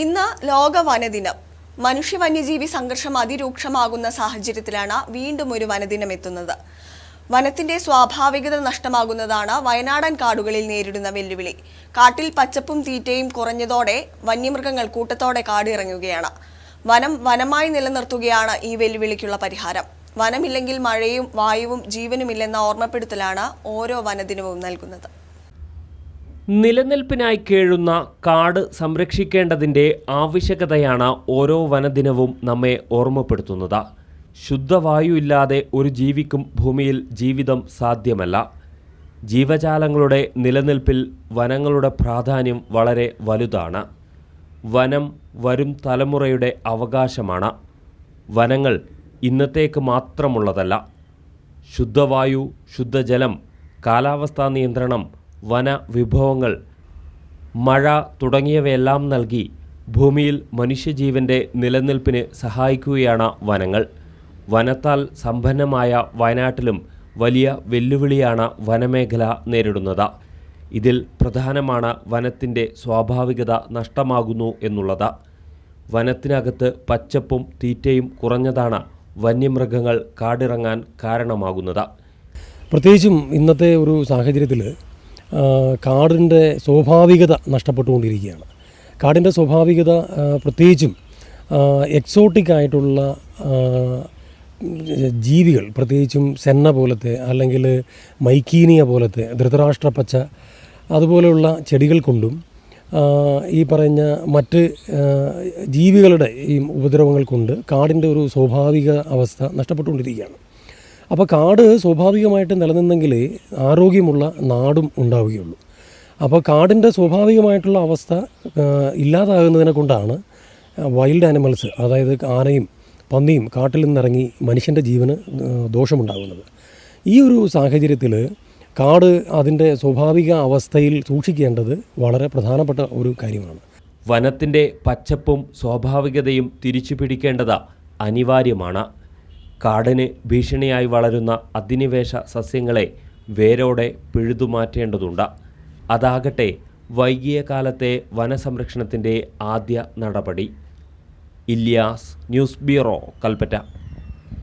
ഇന്ന് ലോക വനദിനം മനുഷ്യ വന്യജീവി സംഘർഷം അതിരൂക്ഷമാകുന്ന സാഹചര്യത്തിലാണ് വീണ്ടും ഒരു വനദിനം എത്തുന്നത്. വനത്തിന്റെ സ്വാഭാവികത നഷ്ടമാകുന്നതാണ് വയനാടൻ കാടുകളിൽ നേരിടുന്ന വെല്ലുവിളി. കാട്ടിൽ പച്ചപ്പും തീറ്റയും കുറഞ്ഞതോടെ വന്യമൃഗങ്ങൾ കൂട്ടത്തോടെ കാടിറങ്ങുകയാണ്. വനം വനമായി നിലനിർത്തുകയാണ് ഈ വെല്ലുവിളിക്കുള്ള പരിഹാരം. വനമില്ലെങ്കിൽ മഴയും വായുവും ജീവനുമില്ലെന്ന ഓർമ്മപ്പെടുത്തലാണ് ഓരോ വനദിനവും നൽകുന്നത്. നിലനിൽപ്പിനായി കേഴുന്ന കാട് സംരക്ഷിക്കേണ്ടതിന്റെ ആവശ്യകതയാണ് ഓരോ വനദിനവും നമ്മെ ഓർമ്മപ്പെടുത്തുന്നത്. ശുദ്ധവായു ഇല്ലാതെ ഒരു ജീവിക്കും ഭൂമിയിൽ ജീവിതം സാധ്യമല്ല. ജീവജാലങ്ങളുടെ നിലനിൽപ്പിൽ വനങ്ങളുടെ പ്രാധാന്യം വളരെ വലുതാണ്. വനം വരും തലമുറയുടെ അവകാശമാണ്. വനങ്ങൾ ഇന്നത്തേക്ക് മാത്രമുള്ളതല്ല. ശുദ്ധവായു ശുദ്ധജലം കാലാവസ്ഥാ നിയന്ത്രണം വന വിഭവങ്ങൾ മഴ തുടങ്ങിയവയെല്ലാം നൽകി ഭൂമിയിൽ മനുഷ്യജീവന്റെ നിലനിൽപ്പിന് സഹായിക്കുകയാണ് വനങ്ങൾ. വനത്താൽ സമ്പന്നമായ വയനാട്ടിലും വലിയ വെല്ലുവിളിയാണ് വനമേഖല നേരിടുന്നത്. ഇതിൽ പ്രധാനമാണ് വനത്തിന്റെ സ്വാഭാവികത നഷ്ടമാകുന്നു എന്നുള്ളത്. വനത്തിനകത്ത് പച്ചപ്പും തീറ്റയും കുറഞ്ഞതാണ് വന്യമൃഗങ്ങൾ കാടിറങ്ങാൻ കാരണമാകുന്നത്. പ്രത്യേകിച്ചും ഇന്നത്തെ ഒരു സാഹചര്യത്തിൽ കാടിന്റെ സ്വാഭാവികത നഷ്ടപ്പെട്ടുകൊണ്ടിരിക്കുകയാണ്. കാടിന്റെ സ്വാഭാവികത പ്രത്യേകിച്ചും എക്സോട്ടിക് ആയിട്ടുള്ള ജീവികൾ പ്രത്യേകിച്ചും സെന്ന പോലത്തെ അല്ലെങ്കിൽ മൈക്കീനിയ പോലത്തെ ധൃതരാഷ്ട്രപ്പച്ച അതുപോലെയുള്ള ചെടികൾ കൊണ്ടും ഈ പറഞ്ഞ മറ്റ് ജീവികളുടെ ഈ ഉപദ്രവങ്ങൾ കൊണ്ട് കാടിന്റെ ഒരു സ്വാഭാവിക അവസ്ഥ നഷ്ടപ്പെട്ടുകൊണ്ടിരിക്കുകയാണ്. അപ്പോൾ കാട് സ്വാഭാവികമായിട്ട് നിലനിന്നെങ്കിലേ ആരോഗ്യമുള്ള നാടും ഉണ്ടാവുകയുള്ളൂ. അപ്പോൾ കാടിന്റെ സ്വാഭാവികമായിട്ടുള്ള അവസ്ഥ ഇല്ലാതാകുന്നതിനെ കൊണ്ടാണ് വൈൽഡ് ആനിമൽസ് അതായത് ആനയും പന്നിയും കാട്ടിൽ നിന്നിറങ്ങി മനുഷ്യന്റെ ജീവന് ദോഷമുണ്ടാകുന്നത്. ഈ ഒരു സാഹചര്യത്തിൽ കാട് അതിന്റെ സ്വാഭാവിക അവസ്ഥയിൽ സൂക്ഷിക്കേണ്ടത് വളരെ പ്രധാനപ്പെട്ട ഒരു കാര്യമാണ്. വനത്തിന്റെ പച്ചപ്പും സ്വാഭാവികതയും തിരിച്ചു പിടിക്കേണ്ടത് അനിവാര്യമാണ്. കാടിന് ഭീഷണിയായി വളരുന്ന അധിനിവേശ സസ്യങ്ങളെ വേരോടെ പിഴുതുമാറ്റേണ്ടതുണ്ട്. അതാകട്ടെ വൈകിയ കാലത്തെ വനസംരക്ഷണത്തിന്റെ ആദ്യ നടപടി. Ilyas news bureau Kalpetta.